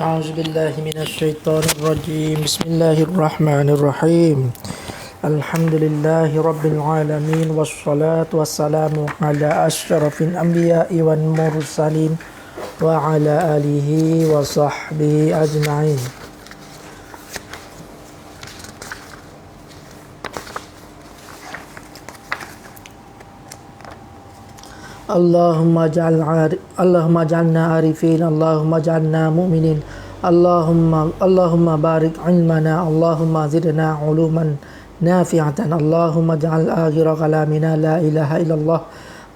أعوذ بالله من الشيطان الرجيم بسم الله الرحمن الرحيم الحمد لله رب العالمين والصلاة والسلام على أشرف الأنبياء والمرسلين وعلى آله وصحبه أجمعين اللهم اجعل عار... اللهم اجعلنا عارفين اللهم اجعلنا مؤمنين اللهم اللهم بارك علمنا اللهم زدنا علوما نافعة اللهم اجعل آخر كلامنا لا إله إلا الله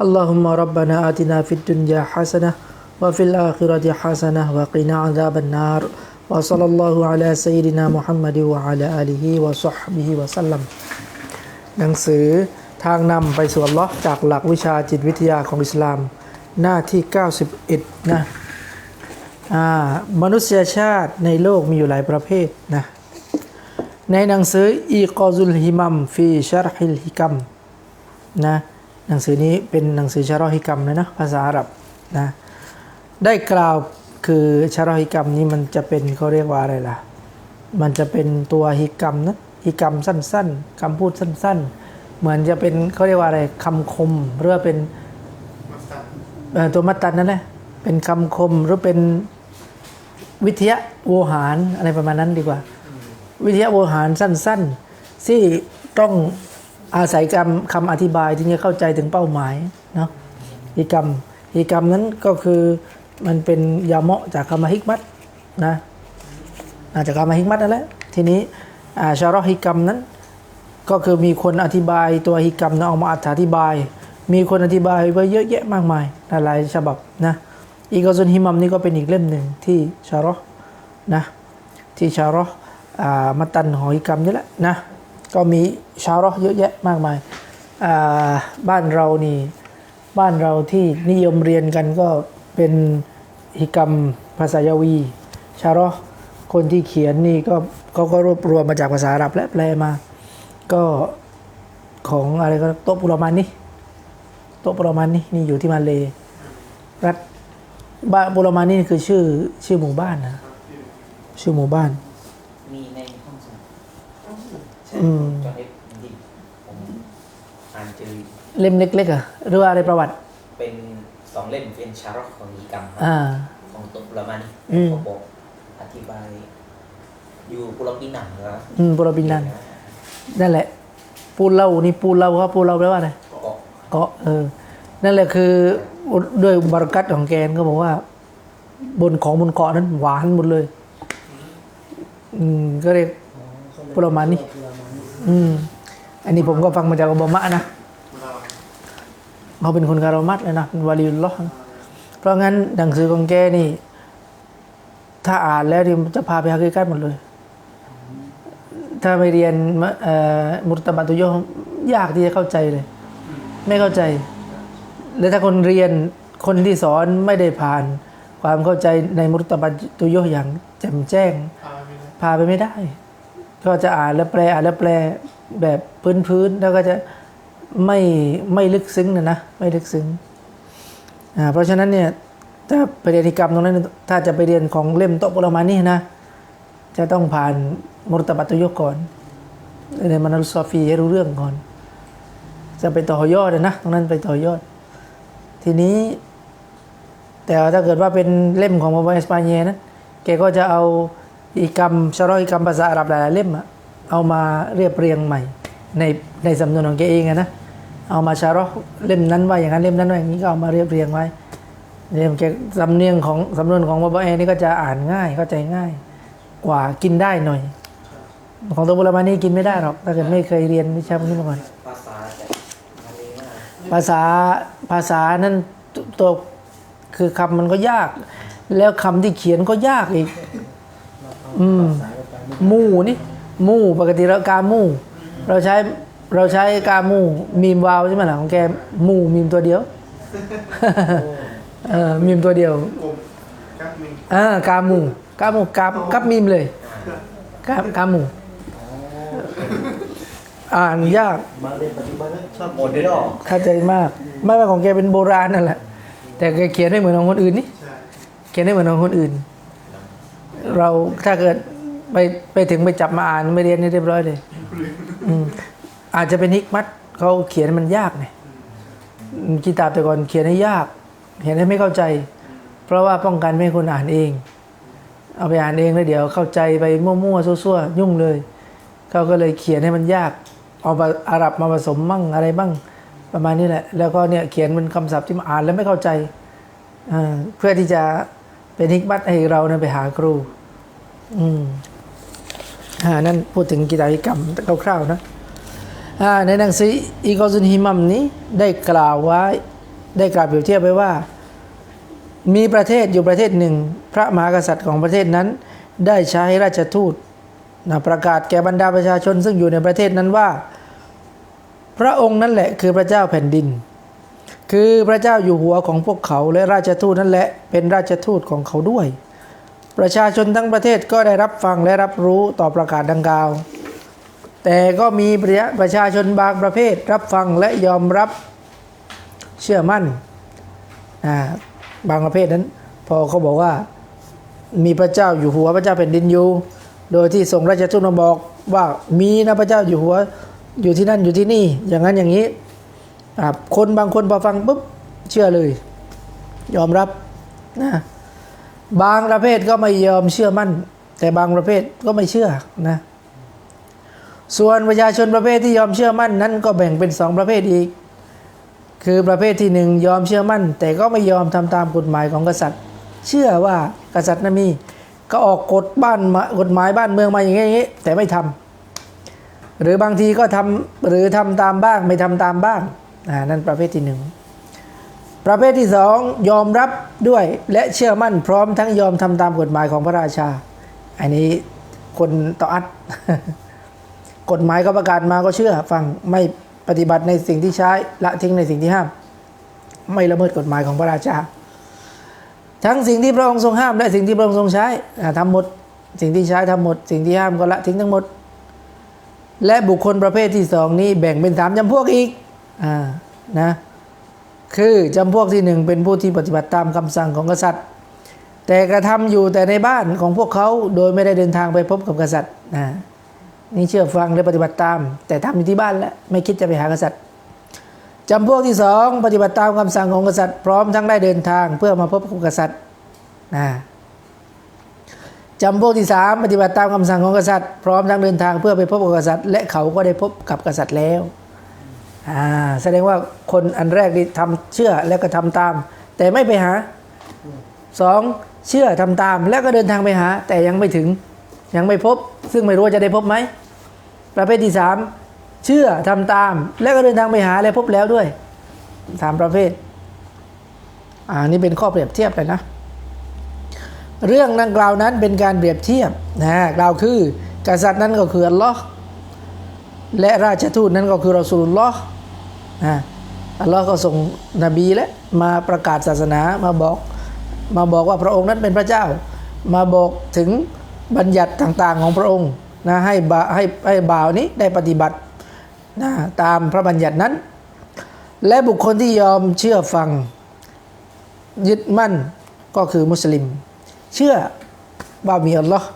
اللهم ربنا آتنا في الدنيا حسنة وفي الآخرة حسنة وقنا عذاب النار وصلى الله على سيدنا محمد وعلى آله وصحبه وسلم หนังสือ ทางนำไปสู่อัลลอฮ์จากหลักวิชาจิตวิทยาของอิสลาม หน้าที่ 91 นะมนุษยชาติในโลกมีอยู่หลายประเภทนะ ในหนังสืออีกอซุลฮิมัมฟีชารฮิลฮิกัมนะหนังสือนี้เป็นหนังสือชารอฮิกัมเลยนะภาษาอาหรับนะได้กล่าวคือชารอฮิกัมนี้มันจะเป็นเขาเรียกว่าอะไรล่ะ มันจะเป็นตัวฮิกัมนะฮิกัมสั้นๆคำพูดสั้น ๆ เหมือนจะเป็นเขาเรียกว่าอะไรคำคมหรือว่าเป็นตัวมัตตันนั่นแหละเป็นคำคมหรือเป็นวิทยาโวหารอะไรประมาณนั้นดีกว่า วิทยาโวหารสั้น ๆ ที่ต้องอาศัยคำคำอธิบายที่จะเข้าใจถึงเป้าหมายเนาะฮิกรรมฮิกรรมนั้นก็คือมันเป็นยาเมาะจากคำฮิกมัตนะอาจากคำฮิกมัตนั่นแหละทีนี้อ่าชาร์ฮิกรรมนั้น ก็คือมีคนอธิบายตัวฮิกรรมนะเอามาอธิบาย มีคนอธิบายไว้เยอะแยะมากมายหลายฉบับนะอีกอซุนฮิมัมนี่ก็เป็นอีกเล่มหนึ่งที่ชาร์นะที่ชาร์อ่ามาตันหอยกรรมนี่แหละนะก็มีชาร์เยอะแยะมากมายบ้านเรานี่บ้านเราที่นิยมเรียนกันก็เป็นฮิกรรมภาษายาวี ชาร์คนที่เขียนนี่ก็เขาก็รวบรวมมาจากภาษาอาหรับและแปลมา ก็ของอะไรก็โต๊ะปุโรมันนี่โต๊ะปุโรมันนี่นี่อยู่ที่มาเลรัฐบ้านปุโรมันนี่คือชื่อชื่อหมู่บ้านนะชื่อหมู่บ้าน มีในห้องสมุดอืมจอห์นเอฟดิผมอ่านเจอเล่มเล็กๆอะหรือว่าอะไรประวัติ เป็นสองเล่มเป็นชาร์ลของมีกรรมอ่า ของตุลามานีอืมเขาบอกอธิบายอยู่ปุโรปีหนังแล้วอืมปุโรบินนั นนั่นแหละ ปูเล่านี่ปูเล่าครับปูเล่าแปลว่าอะไรก็เกาะเออ นั่นแหละคือด้วยบารักัตของแกนก็บอกว่า บนของบนเกาะนั้นหวานหมดเลย อืมก็เรียกปุโรมันนี่อืม อันนี้ผมก็ฟังมาจากอบามะนะเขาเป็นคนคารมัตเลยนะเป็นวาลีอุลลอฮ์นะเพราะงั้นหนังสือของแกนี่ ถ้าอ่านแล้วนี่มันจะพาไปฮากิกัตหมดเลย ถ้าไปเรียนมะเอ่อมุตตะบัตุโยมยากที่จะเข้าใจเลย ไม่เข้าใจ แล้วถ้าคนเรียนคนที่สอนไม่ได้ผ่าน ความเข้าใจในมุตตะบัตุโยอย่างแจ่มแจ้ง พาไปไม่ได้ ก็จะอ่านแล้วแปลอ่านแล้วแปลแบบพื้นๆแล้วก็จะไม่ไม่ลึกซึ้งนะนะไม่ลึกซึ้งอ่าเพราะฉะนั้นเนี่ยถ้าไปเรียนอิกรรมตรงนั้น ถ้าจะไปเรียนของเล่มโตะปุรมานี่นะ จะต้องผ่าน มุตตบัตุโยก่อนเรียนมานาลุซอฟีให้รู้เรื่องก่อน จะไปต่อยอดนะตรงนั้นไปต่อยอด ทีนี้ แต่ถ้าเกิดว่าเป็นเล่มของมาบาเอสปาเนียนะแกก็จะเอาอีกรรมชารออีกรรมภาษาอาหรับหลายๆเล่มอะเอามาเรียบเรียงใหม่ ในในสำนวนของแกเองนะเอามาชารอเล่มนั้นว่าอย่างนั้นเล่มนั้นว่าอย่างนี้ก็เอามาเรียบเรียงไว้เล่มแกสำเนียงของสำนวนของมาบาเอนี่ก็จะอ่านง่ายเข้าใจง่าย กว่ากินได้หน่อย ของตัวบุรมานี่กินไม่ได้หรอกถ้าเกิดไม่เคยเรียนวิชาพวกนี้มาก่อน ภาษาจากมาเลยมากภาษาภาษานั้นตตัวคือคำมันก็ยาก แล้วคำที่เขียนก็ยากอีก อืมหมู่นี่หมู่ปกติเรากาหมู่เราใช้เราใช้กาหมู่มีมวาวใช่ไหมล่ะของแกหมู่มีมตัวเดียว เออมีมตัวเดียวผมครับมีอ่ากาหมู่กาหมู่กากับมีมเลยกากาหมู่ อ่านยากมาเรียนปัจจุบันนะชอบหมดเลยหรอเข้าใจมาก ไม่ว่าของแกเป็นโบราณนั่นแหละ แต่แกเขียนไม่เหมือนของคนอื่นนี่ใช่เขียนไม่เหมือนของคนอื่น เราถ้าเกิดไปไปถึงไปจับมาอ่านไม่เรียนนี่เรียบร้อยเลยอืมอาจจะเป็นฮิกมัตเขาเขียนมันยากไงอืมกิตาบแต่ก่อนเขียนให้ยาก เขียนให้ไม่เข้าใจ เพราะว่าป้องกันไม่ให้คนอ่านเอง เอาไปอ่านเองแล้วเดี๋ยวเข้าใจไปมั่วๆซั่วๆยุ่งเลยเขาก็เลยเขียนให้มันยาก เอาอาหรับมาผสมมั่งอะไรบ้างประมาณนี้แหละ แล้วก็เนี่ยเขียนเป็นคำศัพท์ที่มาอ่านแล้วไม่เข้าใจเพื่อที่จะเป็นฮิกมัตให้เราเนี่ยไปหาครู อืมอ่านั่นพูดถึงกิจกรรมคร่าวๆนะอ่าในหนังสืออีกอซุนฮิมัมนี้ได้กล่าวไว้ได้กล่าวเปรียบเทียบไว้ว่า มีประเทศอยู่ประเทศหนึ่ง พระมหากษัตริย์ของประเทศนั้น ได้ใช้ราชทูตนะประกาศแก่บรรดาประชาชนซึ่งอยู่ในประเทศนั้นว่า พระองค์นั่นแหละคือพระเจ้าแผ่นดิน คือพระเจ้าอยู่หัวของพวกเขาและราชทูตนั่นแหละเป็นราชทูตของเขาด้วย ประชาชนทั้งประเทศก็ได้รับฟังและรับรู้ต่อประกาศดังกล่าว แต่ก็มีประประชาชนบางประเภทรับฟังและยอมรับเชื่อมั่นบางประเภทนั้น พอเขาบอกว่ามีพระเจ้าอยู่หัวพระเจ้าแผ่นดินอยู่ โดยที่ส่งราชทูตมาบอกว่ามีนะพระเจ้าอยู่หัว อยู่ที่นั่นอยู่ที่นี่ อย่างนั้นอย่างนี้อ่าคนบางคนพอฟังปุ๊บเชื่อเลย ยอมรับนะบางประเภทก็ไม่ยอมเชื่อมั่น แต่บางประเภทก็ไม่เชื่อนะส่วนประชาชนประเภทที่ยอมเชื่อมั่นนั้นก็แบ่งเป็นสองประเภทอีก คือประเภทที่หนึ่งยอมเชื่อมั่น แต่ก็ไม่ยอมทำตามกฎหมายของกษัตริย์ เชื่อว่ากษัตริย์นั้นมี ก็ออกกฎบ้านกฎหมายบ้านเมืองมาอย่างนี้ยแต่ไม่ทำ หรือบางทีก็ทำหรือทำตามบ้างไม่ทำตามบ้างอ่านั่นประเภทที่หนึ่งประเภทที่สองยอมรับด้วยและเชื่อมั่นพร้อมทั้งยอมทำตามกฎหมายของพระราชา อันนี้คนต่ออัดกฎหมายก็ประกาศมาก็เชื่อฟังไม่ปฏิบัติในสิ่งที่ใช้ละทิ้งในสิ่งที่ห้าม ไม่ละเมิดกฎหมายของพระราชา ทั้งสิ่งที่พระองค์ทรงห้ามและสิ่งที่พระองค์ทรงใช้อ่าทำหมด สิ่งที่ใช้ทำหมด สิ่งที่ห้ามก็ละทิ้งทั้งหมด และบุคคลประเภทที่สองนี้แบ่งเป็นสามจำพวกอีกอ่านะคือจำพวกที่หนึ่งเป็นผู้ที่ปฏิบัติตามคำสั่งของกษัตริย์ แต่กระทำอยู่แต่ในบ้านของพวกเขาโดยไม่ได้เดินทางไปพบกับกษัตริย์นะนี่เชื่อฟังและปฏิบัติตาม แต่ทำอยู่ที่บ้านแล้วไม่คิดจะไปหากษัตริย์จำพวกที่สองปฏิบัติตามคำสั่งของกษัตริย์พร้อมทั้งได้เดินทางเพื่อมาพบกับกษัตริย์นะ จำพวกที่สามปฏิบัติตามคำสั่งของกษัตริย์พร้อมทั้งเดินทางเพื่อไปพบกับกษัตริย์ และเขาก็ได้พบกับกษัตริย์แล้วอ่าแสดงว่าคนอันแรกที่ทำเชื่อแล้วก็ทำตาม แต่ไม่ไปหาสองเชื่อทำตาม แล้วก็เดินทางไปหา แต่ยังไม่ถึงยังไม่พบ ซึ่งไม่รู้ว่าจะได้พบไหมประเภทที่สามเชื่อทำตาม แล้วก็เดินทางไปหาและพบแล้วด้วยสามประเภทอ่านี่เป็นข้อเปรียบเทียบเลยนะ เรื่องดังกล่าวนั้นเป็นการเปรียบเทียบนะกล่าวคือกษัตริย์นั้นก็คืออัลลอฮ์และราชทูตนั้นก็คือรอสูลุลลอฮ์นะอัลลอฮ์ก็ส่งนบีและมาประกาศศาสนามาบอกมาบอกว่าพระองค์นั้นเป็นพระเจ้า มาบอกถึงบัญญัติต่างๆของพระองค์นะให้บ่าให้ให้บ่าวนี้ได้ปฏิบัตินะตามพระบัญญัตินั้น และบุคคลที่ยอมเชื่อฟังยึดมั่นก็คือมุสลิม เชื่อว่ามีอัลลอฮ์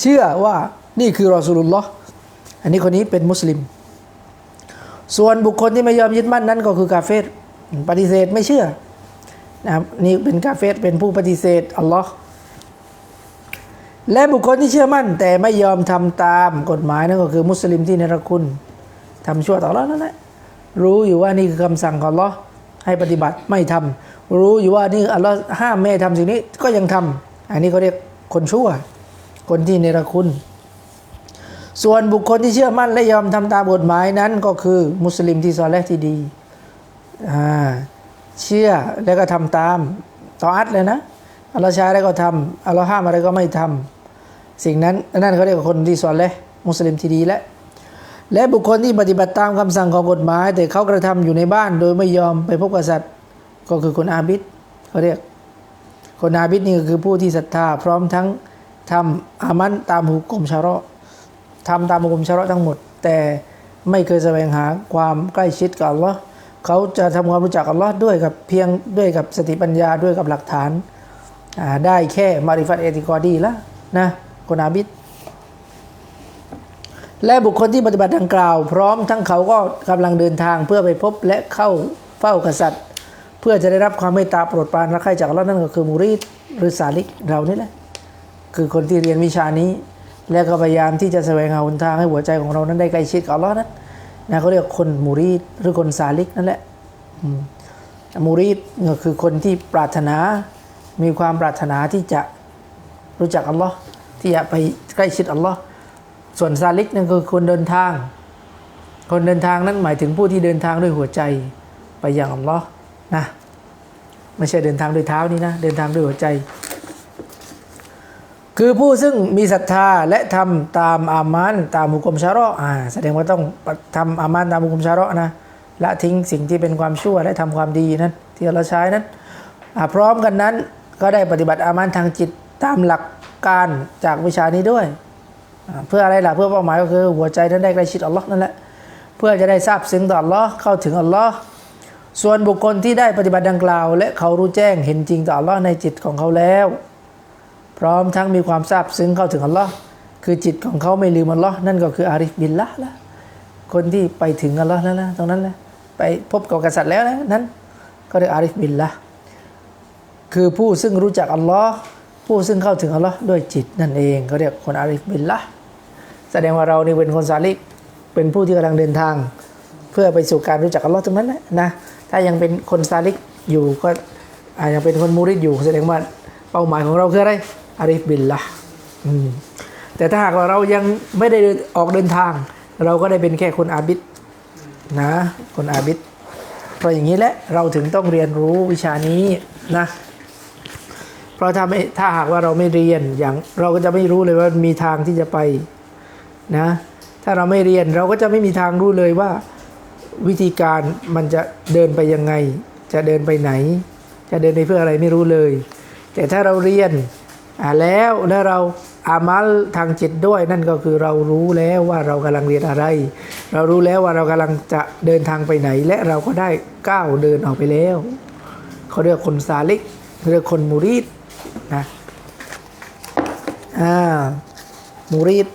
เชื่อว่านี่คือรอสูลุลลอฮ์อันนี้คนนี้เป็นมุสลิม ส่วนบุคคลที่ไม่ยอมยึดมั่นนั้นก็คือกาเฟรปฏิเสธไม่เชื่อนะครับนี่เป็นกาเฟรเป็นผู้ปฏิเสธอัลลอฮ์และบุคคลที่เชื่อมั่น แต่ไม่ยอมทำตามกฎหมายนั่นก็คือมุสลิมที่เนรคุณทำชั่วต่ออัลอฮ์นั่นแหละรู้อยู่ว่านี่คือคำสั่งของอัลลอฮ์ให้ปฏิบัติไม่ทำรู้อยู่ว่านี่อัลลอฮ์ห้ามไม่ให้ทำสิ่งนี้ก็ยังทำ อันนี้เขาเรียกคนชั่ว คนที่เนรคุณ ส่วนบุคคลที่เชื่อมั่นและยอมทำตามกฎหมายนั้นก็คือมุสลิมที่ซอเลห์ที่ดีเชื่อแล้วก็ทำตามต่ออัดเลยนะอัลลอฮ์ใช้อะไรก็ทำอัลลอฮ์ห้ามอะไรก็ไม่ทำสิ่งนั้นนั่นเขาเรียกว่าคนที่ซอเลห์มุสลิมที่ดีและและบุคคลที่ปฏิบัติตามคำสั่งของกฎหมาย แต่เขากระทำอยู่ในบ้านโดยไม่ยอมไปพบกษัตริย์ก็คือคนอาบิดเขาเรียก คนอาบิดนี่ก็คือผู้ที่ศรัทธา พร้อมทั้งทำอามันตามหุกกลมชาระทำตามหุกมชาระทั้งหมด แต่ไม่เคยแสวงหาความใกล้ชิดกับอัลลอฮ์เขาจะทำความรู้จักอัลลอฮ์ด้วยกับเพียงด้วยกับสติปัญญาด้วยกับหลักฐาน ได้แค่มาริฟัตเอติกอดีละนะคนอาบิดและบุคคลที่ปฏิบัติดังกล่าว พร้อมทั้งเขาก็กำลังเดินทางเพื่อไปพบและเข้าเฝ้ากษัตริย์ พื่อจะได้รับความเมตตาโปรดปรานรักใคร่จากอัลเลาะห์นั่นก็คือมุรีดหรือสาลิกเรานี่แหละ คือคนที่เรียนวิชานี้ และก็พยายามที่จะแสวงหาหนทางให้หัวใจของเรานั้นได้ใกล้ชิดกับอัลเลาะห์นั้นนะเขาเรียกคนมุรีดหรือคนสาลิกนั่นแหละมมุรีดก็คือคนที่ปรารถนา มีความปรารถนาที่จะรู้จักอัลลอฮ์ที่จะไปใกล้ชิดอัลลอฮ์ส่วนซาลิกนั่นคือคนเดินทาง คนเดินทางนั้นหมายถึงผู้ที่เดินทางด้วยหัวใจไปยังอัลลอฮ์ นะไม่ใช่เดินทางด้วยเท้านี่นะ เดินทางด้วยหัวใจ คือผู้ซึ่งมีศรัทธาและทำตามอามานตามหุกมชาระอ่าแสดงว่าต้องทำอามานตามหุกมชาระนะละทิ้งสิ่งที่เป็นความชั่วและทำความดีนั้นที่เราใช้นั้นพร้อมกันนั้นก็ได้ปฏิบัติอามานทางจิตตามหลักการจากวิชานี้ด้วย เพื่ออะไรล่ะเพื่อเป้าหมายก็คือหัวใจนั้นได้ใกล้ชิดอัลลอฮ์นั่นแหละเพื่อจะได้ทราบซึ้งต่ออัลลอฮ์เข้าถึงอัลลอฮ์ ส่วนบุคคลที่ได้ปฏิบัติดังกล่าว และเขารู้แจ้งเห็นจริงต่ออัลลอฮ์ในจิตของเขาแล้ว พร้อมทั้งมีความซาบซึ้งเข้าถึงอัลลอฮ์คือจิตของเขาไม่ลืมอัลลอฮ์นั่นก็คืออาริฟบิลละละคนที่ไปถึงอัลลอฮ์แล้วนะตรงนั้นนะไปพบกับกษัตริย์แล้วนะนั้นก็เรียกอาริฟบิลละคือผู้ซึ่งรู้จักอัลลอฮ์ผู้ซึ่งเข้าถึงอัลลอฮ์ด้วยจิตนั่นเองเขาเรียกคนอาริฟบิลละแสดงว่าเรานี่เป็นคนซาลิกเป็นผู้ที่กำลังเดินทาง เพื่อไปสู่การรู้จักอัลลอฮ์ตรงนั้นนะนะ ถ้ายังเป็นคนซาลิกอยู่ก็ยังเป็นคนมูริดอยู่แสดงว่าเป้าหมายของเราคืออะไรอาริฟบิลละแต่ถ้าหากว่าเรายังไม่ได้ออกเดินทาง เราก็ได้เป็นแค่คนอาบิดนะคนอาบิดเพราะอย่างนี้แหละเราถึงต้องเรียนรู้วิชานี้นะเพราะถ้าไม่ถ้าหากว่าเราไม่เรียนอย่างเราก็จะไม่รู้เลยว่ามีทางที่จะไปนะถ้าเราไม่เรียนเราก็จะไม่มีทางรู้เลยว่า วิธีการมันจะเดินไปยังไง จะเดินไปไหน จะเดินไปเพื่ออะไรไม่รู้เลย แต่ถ้าเราเรียนแล้วแล้วเราอามัลทางจิตด้วยนั่นก็คือเรารู้แล้วว่าเรากำลังเรียนอะไร เรารู้แล้วว่าเรากำลังจะเดินทางไปไหน และเราก็ได้ก้าวเดินออกไปแล้วเขาเรียกคนซาลิกเรียกคนมูรีดนะอ่ามูรีด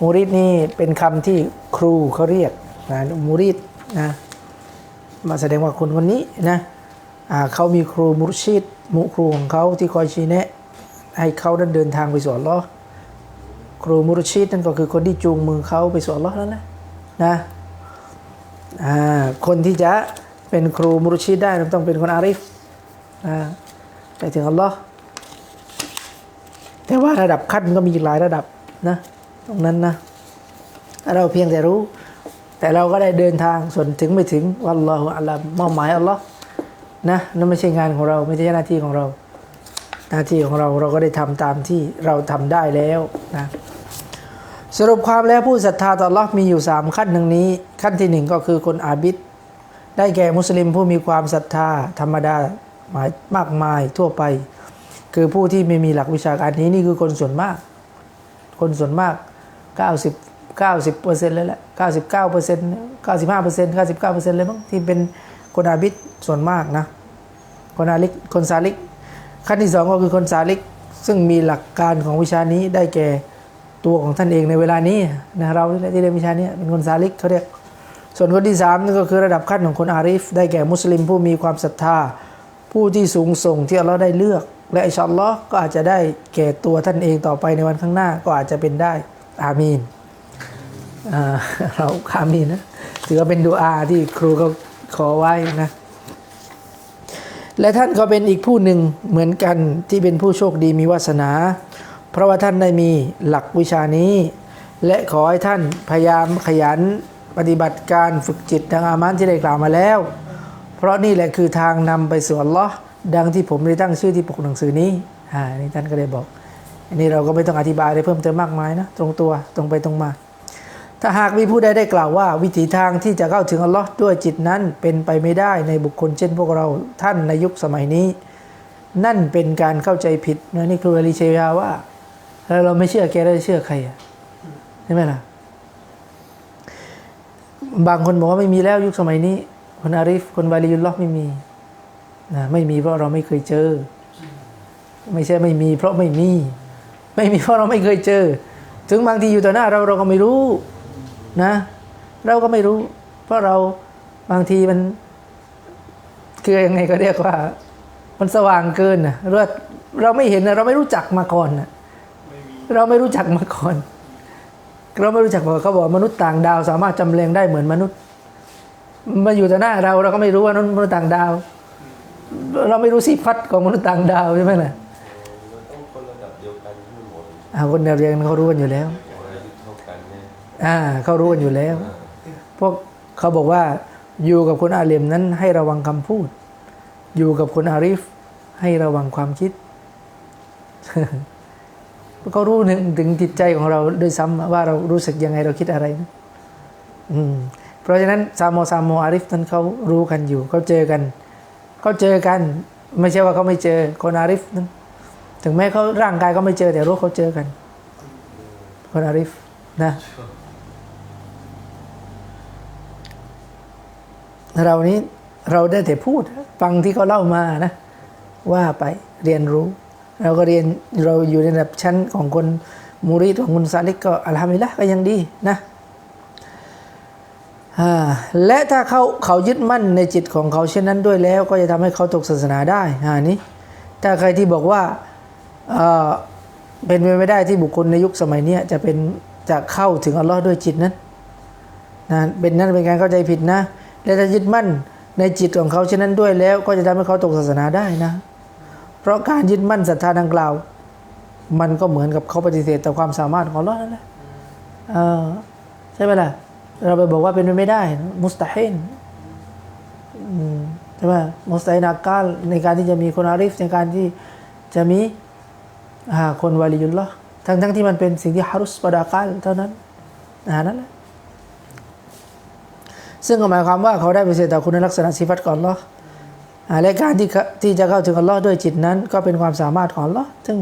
มูรีดนี่เป็นคำที่ครูเขาเรียก นะมูรีดนะมาแสดงว่าคนคนนี้นะเขามีครูมุรชิดมุครูของเขาที่คอยชี้แนะ ให้เขานั้นเดินทางไปสู่อัลลอครูมุรชิดนั่นก็คือคนที่จูงมือเขาไปสู่อัลลอฮ์นั่นะนะคนที่จะเป็นครูมุรชิดได้ต้องเป็นคนอาริฟนะไปถึงอัลลอฮ์แต่ว่าระดับขั้นมันก็มีอีกหลายระดับนะตรงนั้นนะเราเพียงแต่รู้ แต่เราก็ได้เดินทางส่วนถึงไม่ถึงวัลลอฮุอัลลัมมอบหมายอัลลอฮ์นะนั่นไม่ใช่งานของเราไม่ใช่หน้าที่ของเรา หน้าที่ของเราเราก็ได้ทำตามที่เราทำได้แล้วนะสรุปความแล้วผู้ศรัทธาต่อ Allah มีอยู่ 3 ขั้นดังนี้ ขั้นที่หนึ่งก็คือคนอาบิดได้แก่มุสลิมผู้มีความศรัทธาธรรมดาหมายมากมายทั่วไป คือผู้ที่ไม่มีหลักวิชาการนี้นี่คือคนส่วนมาก คนส่วนมาก 90 90เปอร์เซ็นต์เลยแหละ99เปอร์เซ็นต์95เปอร์เซ็นต์99เปอร์เซ็นต์เลยมั้งที่เป็นคนอาบิดส่วนมากนะคนอาลิกคนซาลิกขั้นที่สองก็คือคนซาลิก ซึ่งมีหลักการของวิชานี้ได้แก่ตัวของท่านเองในเวลานี้นะเรานี่แหละที่เรียนวิชานี้เป็นคนซาลิกเขาเรียกส่วนคนที่สามนั่นก็คือระดับขั้นของคนอาริฟ ได้แก่มุสลิมผู้มีความศรัทธา ผู้ที่สูงส่งที่อัลลอฮ์ได้เลือก และอิชอัลลอฮ์ก็อาจจะได้แก่ตัวท่านเองต่อไปในวันข้างหน้าก็อาจจะเป็นได้อามีน เราอามีนนะถือว่าเป็นดูอาที่ครูเขาขอไว้นะ และท่านก็เป็นอีกผู้หนึ่งเหมือนกันที่เป็นผู้โชคดีมีวาสนา เพราะว่าท่านได้มีหลักวิชานี้ และขอให้ท่านพยายามขยันปฏิบัติการฝึกจิตดังอามานที่ได้กล่าวมาแล้ว เพราะนี่แหละคือทางนำไปสู่อัลลอฮ์ดังที่ผมได้ตั้งชื่อที่ปกหนังสือนี้อ่านี่ท่านก็ได้บอกอันนี้เราก็ไม่ต้องอธิบายอะไรเพิ่มเติมมากมายนะ ตรงตัวตรงไปตรงมา ถ้าหากมีผู้ใดได้กล่าวว่า วิถีทางที่จะเข้าถึงอัลลอฮ์ด้วยจิตนั้นเป็นไปไม่ได้ในบุคคลเช่นพวกเราท่านในยุคสมัยนี้ นั่นเป็นการเข้าใจผิดนะนี่ครูอาลีเชียาว่าแล้วเราไม่เชื่อแกได้เชื่อใครอะใช่ไหมล่ะ บางคนบอกว่าไม่มีแล้วยุคสมัยนี้ คนอาริฟคนวาลียุลลอฮ์ไม่มีนะไม่มีเพราะเราไม่เคยเจอ ไม่ใช่ไม่มี เพราะไม่มี ไม่ไม่มีเพราะเราไม่เคยเจอ ถึงบางทีอยู่ต่อหน้าเราเราก็ไม่รู้ นะ เราก็ไม่รู้ เพราะเราบางทีมันคือยังไงก็เรียกว่า มันสว่างเกินนะเราเราไม่เห็นนะเราไม่รู้จักมาก่อนนะไม่มีเราไม่รู้จักมาก่อน เราไม่รู้จักมาก่อนเขาบอกว่ามนุษย์ต่างดาว สามารถจำแรงได้เหมือนมนุษย์ มาอยู่ต่อหน้าเราเราก็ไม่รู้ว่านั้นมนุษย์ต่างดาว เราไม่รู้สิฟัดของมนุษย์ต่างดาวใช่ไหมล่ะมันต้องคนระดับเดียวกันทั้งหมดอ่าคนเดียวเรียนเขารู้กันอยู่แล้ว อายุเท่ากันเนี่ย อ่าเขารู้กันอยู่แล้ว พวกเขาบอกว่าอยู่กับคนอาเลมนั้นให้ระวังคำพูด อยู่กับคนอาริฟ ให้ระวังความคิดเขารู้ถึงถึงจิตใจของเราด้วยซ้ำว่าเรารู้สึกยังไงเราคิดอะไรนะอืมเพราะฉะนั้นซามโมซามโมอาริฟนั้นเขารู้กันอยู่เขาเจอกันเขาเจอกัน ไม่ใช่ว่าเขาไม่เจอคนอาริฟนั้นถึงแม้เขาร่างกายเขาไม่เจอแต่รู้เขาเจอกัน คนอาริฟนะ เรานี้เราได้แต่พูดฟังที่เขาเล่ามานะว่าไปเรียนรู้ เราก็เรียนเราอยู่ในระดับชั้นของคนมูริดของคนซาลิกก็อัลฮัมดุลิลละก็ยังดีนะและถ้าเขาเขายึดมั่นในจิตของเขาเช่นนั้นด้วยแล้ว ก็จะทำให้เขาตกศาสนาได้อ่านี้ ถ้าใครที่บอกว่าเออเป็นไปไม่ได้ที่บุคคลในยุคสมัยนี้จะเป็นจะเข้าถึงอัลลอฮ์ด้วยจิตนั้นนะเป็นนั้นเป็นการเข้าใจผิดนะ และถ้ายึดมั่นในจิตของเขาเช่นนั้นด้วยแล้ว ก็จะทำให้เขาตกศาสนาได้นะ เพราะการยึดมั่นศรัทธาดังกล่าว มันก็เหมือนกับเขาปฏิเสธต่อความสามารถของอัลลอฮ์นั่นแหละใช่ไหมล่ะ เราไปบอกว่าเป็นไปไม่ได้ มุสตาฮินใช่ไหมมุสตาฮินากาลในการที่จะมีคนอาริฟในการที่จะมีคนวาลียุลลอฮ์ทั้งทั้งที่มันเป็นสิ่งที่ฮารุสปดากาลเท่านั้นนั่นแหละ ซึ่งก็หมายความว่าเขาได้ปฏิเสธต่อคุณลักษณะสิฟัตของอัลลออ่าและการที่ที่จะเข้าถึงอัลลอฮ์ด้วยจิตนั้น ก็เป็นความสามารถของอัลลอฮ์ซึ่ง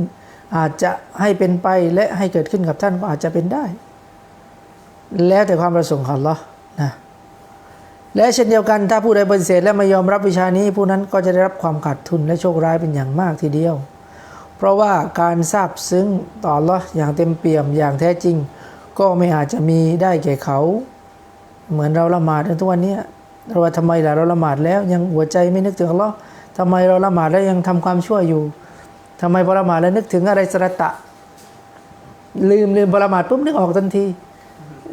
อาจจะให้เป็นไปและให้เกิดขึ้นกับท่านก็อาจจะเป็นได้ แล้วแต่ความประสงค์ของอัลลอฮ์นะและเช่นเดียวกันถ้าผู้ใดปฏิเสธและไม่ยอมรับวิชานี้ ผู้นั้นก็จะได้รับความขาดทุนและโชคร้ายเป็นอย่างมากทีเดียว เพราะว่าการทราบซึ้งต่ออัลลอฮ์อย่างเต็มเปี่ยมอย่างแท้จริง ก็ไม่อาจจะมีได้แก่เขา เหมือนเราละหมาดในทุกวันนี้เราว่าทำไมล่ะเราละหมาดแล้ว ยังหัวใจไม่นึกถึงอัลลอฮ์ทำไมเราละหมาดแล้วยังทำความชั่วอยู่ทำไมพอละหมาดแล้วนึกถึงอะไรสระตะ ลืมลืมพอละหมาดปุ๊บนึกออกทันที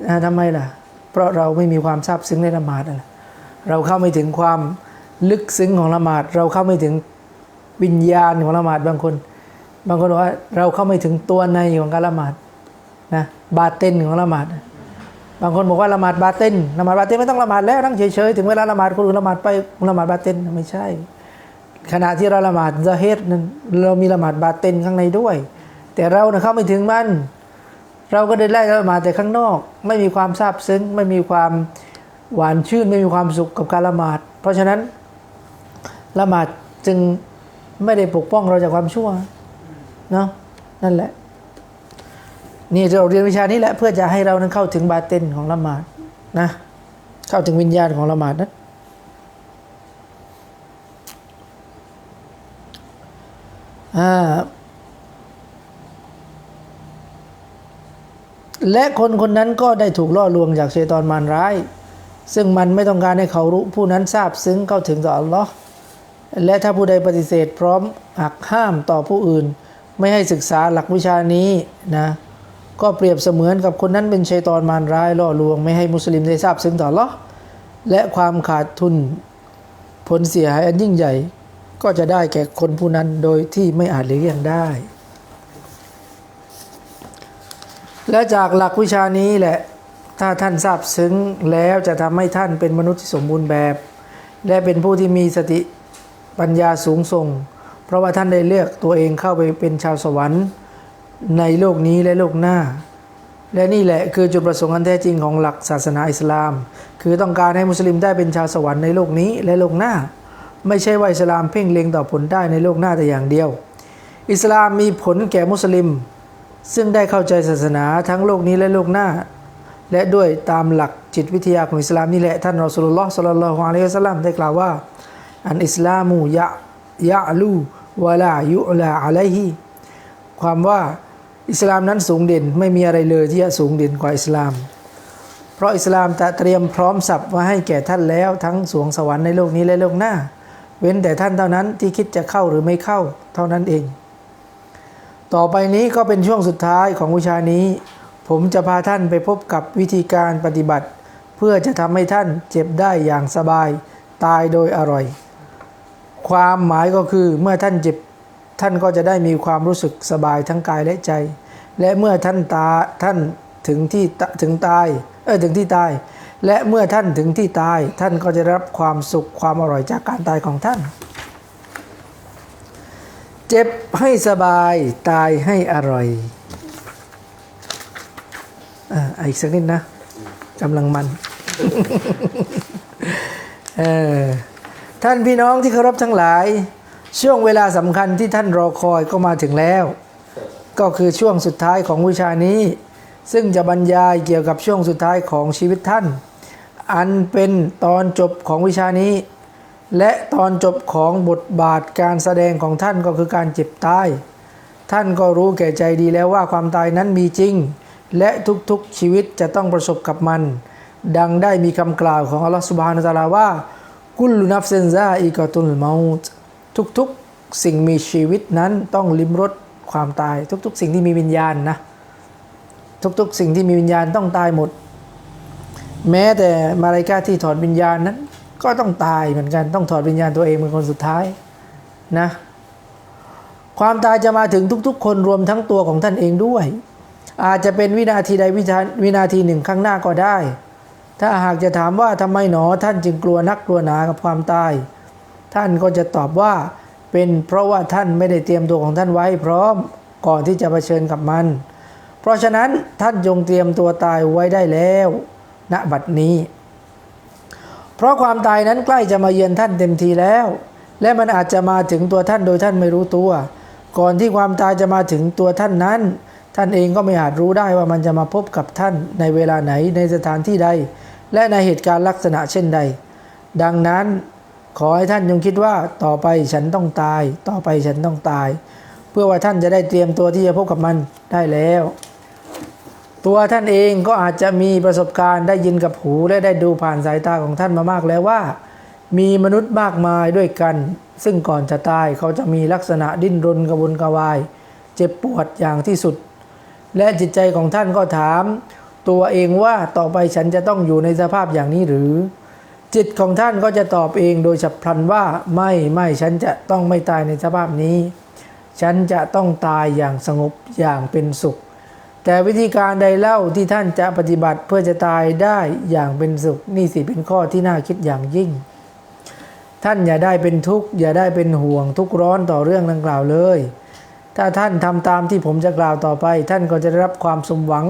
อ่าทำไมล่ะ เพราะเราไม่มีความซาบซึ้งในละหมาดนั่นแหละเราเข้าไม่ถึงความลึกซึ้งของละหมาด เราเข้าไม่ถึงวิญญาณของละหมาดบางคน บางคนบอกว่าเราเข้าไม่ถึงตัวในของการละหมาดนะบาเต้นของละหมาด บางคนบอกว่าละหมาดบาเต้นละหมาดบาเต้นไม่ต้องละหมาดแล้วนั่งเฉยๆถึงเวลาละหมาดคนอื่นละหมาดไปละหมาดบาเต้นไม่ใช่ ขณะที่เราละหมาดซะเฮดนั้นเรามีละหมาดบาเต้นข้างในด้วย แต่เราเข้าไม่ถึงมัน เราก็ได้ไล่ละหมาดแต่ข้างนอก ไม่มีความซาบซึ้ง ไม่มีความหวานชื่น ไม่มีความสุขกับการละหมาด เพราะฉะนั้นละหมาดจึงไม่ได้ปกป้องเราจากความชั่วเนาะนั่นแหละ นี่เราเรียนวิชานี้แหละเพื่อจะให้เรานั้นเข้าถึงบาเต้นของละหมาดนะ เข้าถึงวิญญาณของละหมาดนั้นอ่าและคนคนนั้นก็ได้ถูกล่อลวงจากเชตอนมารร้าย ซึ่งมันไม่ต้องการให้เขารู้ผู้นั้นทราบซึ้งเข้าถึงต่ออัลลอฮ์และถ้าผู้ใดปฏิเสธพร้อมหักห้ามต่อผู้อื่น ไม่ให้ศึกษาหลักวิชานี้นะ ก็เปรียบเสมือนกับคนนั้นเป็นชัยตอนมารร้ายล่อลวง ไม่ให้มุสลิมได้ทราบซึ้งต่ออัลอและความขาดทุนผลเสียหายอันยิ่งใหญ่ ก็จะได้แก่คนผู้นั้นโดยที่ไม่อาจหลีกเลี่ยงได้ และจากหลักวิชานี้แหละ ถ้าท่านทราบซึ้งแล้วจะทำให้ท่านเป็นมนุษย์ที่สมบูรณ์แบบ และเป็นผู้ที่มีสติปัญญาสูงส่ง เพราะว่าท่านได้เลือกตัวเองเข้าไปเป็นชาวสวรรค์ ในโลกนี้และโลกหน้า และนี่แหละคือจุดประสงค์อันแท้จริงของหลักศาสนาอิสลาม คือต้องการให้มุสลิมได้เป็นชาวสวรรค์ในโลกนี้และโลกหน้า ไม่ใช่ว่าอิสลามเพ่งเล็งต่อผลได้ในโลกหน้าแต่อย่างเดียว อิสลามมีผลแก่มุสลิม ซึ่งได้เข้าใจศาสนาทั้งโลกนี้และโลกหน้า และด้วยตามหลักจิตวิทยาของอิสลามนี่แหละท่านรอสุลลอฮ์สัลลัลลอฮุอะลัยฮิสลลัมได้กล่าวว่า อันอิสลามูยะยะลูวะลายุลาอะลัยฮิความว่า อิสลามนั้นสูงเด่นไม่มีอะไรเลยที่จะสูงเด่นกว่าอิสลาม เพราะอิสลามจะเตรียมพร้อมสับไว้ให้แก่ท่านแล้วทั้งสวงสวรรค์ในโลกนี้และโลกหน้า เว้นแต่ท่านเท่านั้นที่คิดจะเข้าหรือไม่เข้าเท่านั้นเอง ต่อไปนี้ก็เป็นช่วงสุดท้ายของวิชานี้ ผมจะพาท่านไปพบกับวิธีการปฏิบัติ เพื่อจะทำให้ท่านเจ็บได้อย่างสบาย ตายโดยอร่อย ความหมายก็คือเมื่อท่านเจ็บ ท่านก็จะได้มีความรู้สึกสบายทั้งกายและใจ และเมื่อท่านตาท่านถึงที่ถึงตายเออถึงที่ตาย และเมื่อท่านถึงที่ตาย ท่านก็จะรับความสุขความอร่อยจากการตายของท่าน เจ็บให้สบายตายให้อร่อยอ่าอีกสักนิดนะกำลังมันเออท่านพี่น้องที่เคารพทั้งหลาย ช่วงเวลาสำคัญที่ท่านรอคอยก็มาถึงแล้ว ก็คือช่วงสุดท้ายของวิชานี้ ซึ่งจะบรรยายเกี่ยวกับช่วงสุดท้ายของชีวิตท่าน อันเป็นตอนจบของวิชานี้ และตอนจบของบทบาทการแสดงของท่านก็คือการเจ็บตาย ท่านก็รู้แก่ใจดีแล้วว่าความตายนั้นมีจริง และทุกๆชีวิตจะต้องประสบกับมัน ดังได้มีคำกล่าวของอัลลอฮฺสุบฮานาตะอาลาว่า กุลลุนัฟเซนซาอิกะตุลเมาต์ ทุกๆสิ่งมีชีวิตนั้นต้องลิ้มรสความตาย ทุก ๆ สิ่งที่มีวิญญาณนะทุกๆ สิ่งที่มีวิญญาณต้องตายหมด แม้แต่มาลายกาที่ถอดวิญญาณนั้น ก็ต้องตายเหมือนกันต้องถอดวิญญาณตัวเองเป็นคนสุดท้ายนะความตายจะมาถึงทุก ๆ คนรวมทั้งตัวของท่านเองด้วย อาจจะเป็นวินาทีใดวินาวินาทีหนึ่งข้างหน้าก็ได้ ถ้าหากจะถามว่าทำไมหนอท่านจึงกลัวนักกลัวหนากับความตาย ท่านก็จะตอบว่า เป็นเพราะว่าท่านไม่ได้เตรียมตัวของท่านไว้พร้อมก่อนที่จะเผชิญกับมัน เพราะฉะนั้นท่านจงเตรียมตัวตายไว้ได้แล้วณบัดนี้ เพราะความตายนั้นใกล้จะมาเยือนท่านเต็มทีแล้ว และมันอาจจะมาถึงตัวท่านโดยท่านไม่รู้ตัว ก่อนที่ความตายจะมาถึงตัวท่านนั้น ท่านเองก็ไม่อาจรู้ได้ว่ามันจะมาพบกับท่านในเวลาไหนในสถานที่ใด และในเหตุการณ์ลักษณะเช่นใด ดังนั้น ขอให้ท่านจงคิดว่าต่อไปฉันต้องตาย ต่อไปฉันต้องตาย เพื่อว่าท่านจะได้เตรียมตัวที่จะพบกับมันได้แล้ว ตัวท่านเองก็อาจจะมีประสบการณ์ได้ยินกับหูและได้ดูผ่านสายตาของท่านมามากแล้วว่า มีมนุษย์มากมายด้วยกัน ซึ่งก่อนจะตายเขาจะมีลักษณะดิ้นรนกระวนกระวาย เจ็บปวดอย่างที่สุด และจิตใจของท่านก็ถาม ตัวเองว่าต่อไปฉันจะต้องอยู่ในสภาพอย่างนี้หรือ จิตของท่านก็จะตอบเองโดยฉับพลันว่าไม่ไม่ฉันจะต้องไม่ตายในสภาพนี้ ฉันจะต้องตายอย่างสงบอย่างเป็นสุข แต่วิธีการใดเล่าที่ท่านจะปฏิบัติเพื่อจะตายได้อย่างเป็นสุข นี่สิเป็นข้อที่น่าคิดอย่างยิ่ง ท่านอย่าได้เป็นทุกข์อย่าได้เป็นห่วงทุกข์ร้อนต่อเรื่องดังกล่าวเลย ถ้าท่านทำตามที่ผมจะกล่าวต่อไป ท่านก็จะได้รับความสมหวัง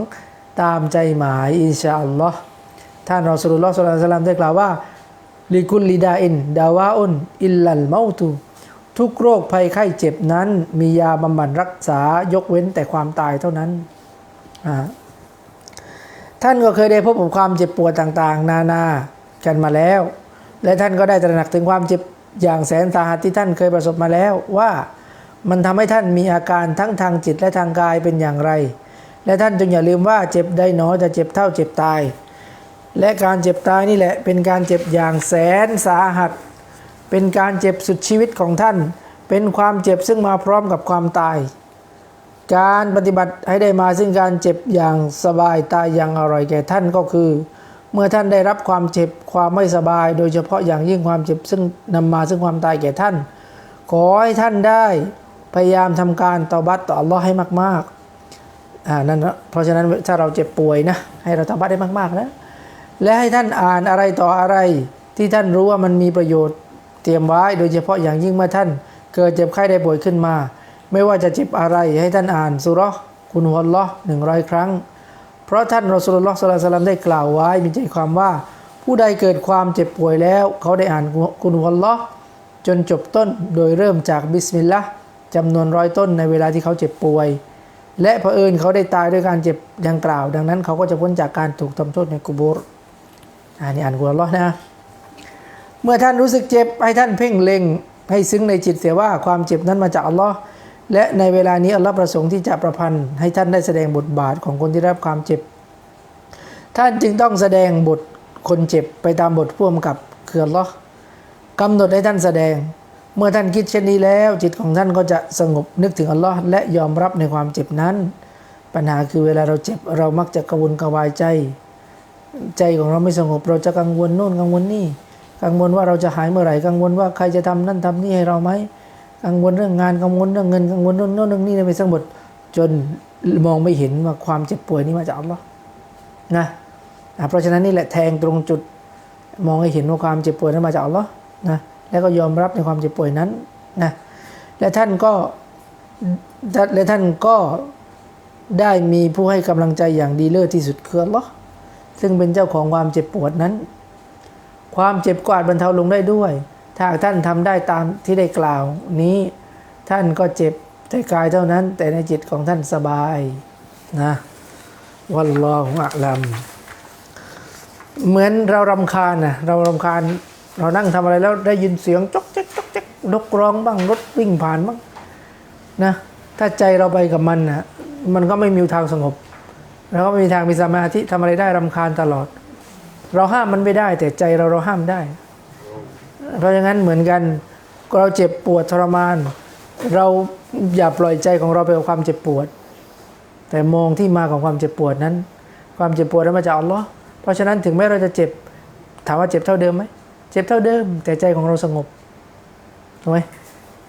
ตามใจหมายอินชาอัลลอฮ์ท่านรอสุลลอฮ์สุลตัลลัมได้กล่าวว่า ลิกุลลิดาอินดาวาอุนอิลลัลเมาตุทุกโรคภัยไข้เจ็บนั้น มียาบำบัดรักษายกเว้นแต่ความตายเท่านั้น ท่านก็เคยได้พบกับความเจ็บปวดต่างๆ นานากันมาแล้ว และท่านก็ได้ตระหนักถึงความเจ็บอย่างแสนสาหัสที่ท่านเคยประสบมาแล้วว่ามันทำให้ท่านมีอาการทั้งทางจิตและทางกายเป็นอย่างไร และท่านจงอย่าลืมว่าเจ็บได้หนอจะเจ็บเท่าเจ็บตาย และการเจ็บตายนี่แหละ เป็นการเจ็บอย่างแสนสาหัส เป็นการเจ็บสุดชีวิตของท่าน เป็นความเจ็บซึ่งมาพร้อมกับความตาย การปฏิบัติให้ได้มาซึ่งการเจ็บอย่างสบายตายอย่างอร่อยแก่ท่านก็คือ เมื่อท่านได้รับความเจ็บความไม่สบาย โดยเฉพาะอย่างยิ่งความเจ็บซึ่งนำมาซึ่งความตายแก่ท่าน ขอให้ท่านได้พยายามทำการตอบัตต่ออัลลอฮ์ให้มากๆอ่านั่นนะเพราะฉะนั้นถ้าเราเจ็บป่วยนะให้เราตอบัตได้มากๆนะ และให้ท่านอ่านอะไรต่ออะไร ที่ท่านรู้ว่ามันมีประโยชน์เตรียมไว้โดยเฉพาะอย่างยิ่งเมื่อท่าน เกิดเจ็บไข้ได้ป่วยขึ้นมา ไม่ว่าจะเจ็บอะไรให้ท่านอ่านสุเราะห์กุนฮุลลอฮ์หนึ่งร้อยครั้ง เพราะท่านรอสุลลอฮ์ศ็อลลัลลอฮุลัยฮิวะซัลลัมได้กล่าวไว้มีใจความว่า ผู้ใดเกิดความเจ็บป่วยแล้ว เขาได้อ่านกุนฮุลลอฮ์จนจบต้นโดยเริ่มจากบิสมิลลาห์จำนวนร้อยต้นในเวลาที่เขาเจ็บป่วย และเผอิญเขาได้ตายด้วยการเจ็บดังกล่าว ดังนั้นเขาก็จะพ้นจากการถูกทำโทษในกุโบร อันนี้อ่านกุนฮุลลอฮ์นะ เมื่อท่านรู้สึกเจ็บให้ท่านเพ่งเล็งให้ซึ้งในจิตเสียว่าความเจ็บนั้นมาจากอัลลอฮ์และในเวลานี้อัลลอฮ์ประสงค์ที่จะประพันธ์ให้ท่านได้แสดงบทบาทของคนที่รับความเจ็บ ท่านจึงต้องแสดงบทคนเจ็บไปตามบทพ่วงกับคืออัลลอฮ์กำหนดให้ท่านแสดง เมื่อท่านคิดเช่นนี้แล้ว จิตของท่านก็จะสงบนึกถึงอัลลอฮ์และยอมรับในความเจ็บนั้น ปัญหาคือเวลาเราเจ็บเรามักจะกระวนกระวายใจ ใจของเราไม่สงบ เราจะกังวลโน่นกังวลนี่ กังวลว่าเราจะหายเมื่อไหร่ กังวลว่าใครจะทำนั่นทำนี่ให้เราไหม กังวลเรื่องงาน กังวลเรื่องเงิน กังวลเรื่องโน่นเรื่องนี่ไปทั้งหมดจนมองไม่เห็นว่าความเจ็บป่วยนี้มาจากอัลลอฮ์นะอะเพราะฉะนั้นนี่แหละแทงตรงจุดมองให้เห็นว่าความเจ็บป่วยนั้นมาจากอัลลอฮ์นะแล้วก็ยอมรับในความเจ็บป่วยนั้นนะและท่านก็และท่านก็ได้มีผู้ให้กำลังใจอย่างดีเลิศที่สุดคืออัลลอฮ์ ซึ่งเป็นเจ้าของความเจ็บปวดนั้น ความเจ็บกวาดบรรเทาลงได้ด้วย ถ้าท่านทำได้ตามที่ได้กล่าว นี้ท่านก็เจ็บแต่กายเท่านั้น แต่ในจิตของท่านสบายนะวัลลอฮุอะลัมเหมือนเรารำคาญนะเรารำคาญ เรานั่งทำอะไรแล้วได้ยินเสียงจกแจ๊กจกแจ๊กนกร้องบ้างรถวิ่งผ่านบ้างนะถ้าใจเราไปกับมันนะมันก็ไม่มีทางสงบ เราก็ไม่มีทางมีสมาธิทำอะไรได้รำคาญตลอด เราห้ามมันไม่ได้ แต่ใจเราเราห้ามได้ เพราะฉะนั้นเหมือนกันเราเจ็บปวดทรมาน เราอย่าปล่อยใจของเราไปกับความเจ็บปวด แต่มองที่มาของความเจ็บปวดนั้น ความเจ็บปวดนั้นมาจากอัลลอฮ์เพราะฉะนั้นถึงแม้เราจะเจ็บถามว่าเจ็บเท่าเดิมไหมเจ็บเท่าเดิม แต่ใจของเราสงบถูกไหม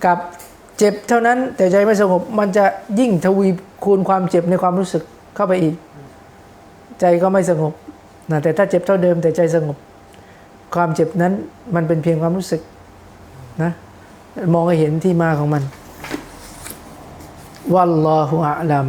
กับเจ็บเท่านั้นแต่ใจไม่สงบมันจะยิ่งทวีคูณความเจ็บในความรู้สึกเข้าไปอีก ใจก็ไม่สงบนะแต่ถ้าเจ็บเท่าเดิมแต่ใจสงบ ความเจ็บนั้นมันเป็นเพียงความรู้สึกนะมองให้เห็นที่มาของมัน วัลลอฮุอะลัม